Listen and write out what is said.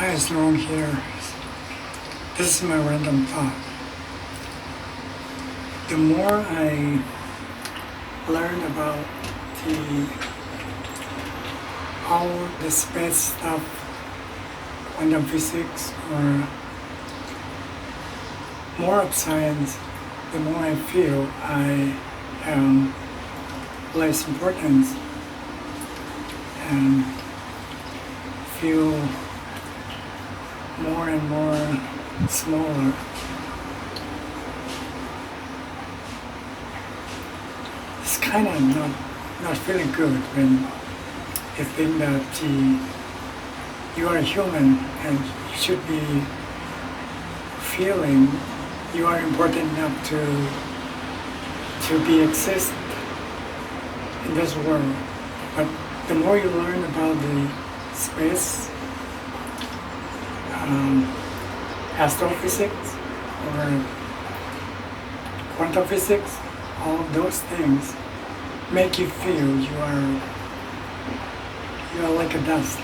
It's Long here. This is my random thought. The more I learn about the all the space stuff, quantum physics, or more of science, the more I feel I am less important and feel more and more smaller. It's kind of not not feeling good when you think that the, you are human and you should be feeling you are important enough to to be exist in this world. But the more you learn about the space, um, astrophysics, or quantum physics, all those things make you feel you are you are like a dust.